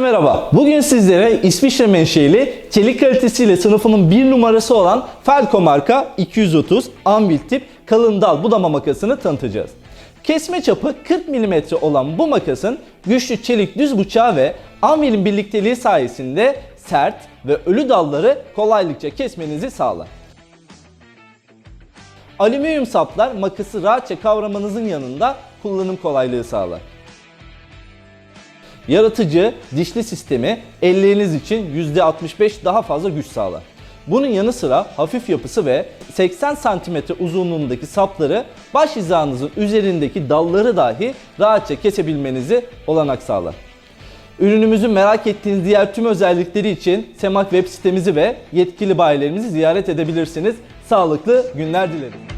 Merhaba, bugün sizlere İsviçre menşeli çelik kalitesiyle sınıfının bir numarası olan Felco marka 230 anvil tip kalın dal budama makasını tanıtacağız. Kesme çapı 40 mm olan bu makasın güçlü çelik düz bıçağı ve anvilin birlikteliği sayesinde sert ve ölü dalları kolaylıkça kesmenizi sağlar. Alüminyum saplar makası rahatça kavramanızın yanında kullanım kolaylığı sağlar. Yaratıcı dişli sistemi elleriniz için %65 daha fazla güç sağlar. Bunun yanı sıra hafif yapısı ve 80 cm uzunluğundaki sapları baş hizanızın üzerindeki dalları dahi rahatça kesebilmenizi olanak sağlar. Ürünümüzü merak ettiğiniz diğer tüm özellikleri için Semak web sitemizi ve yetkili bayilerimizi ziyaret edebilirsiniz. Sağlıklı günler dilerim.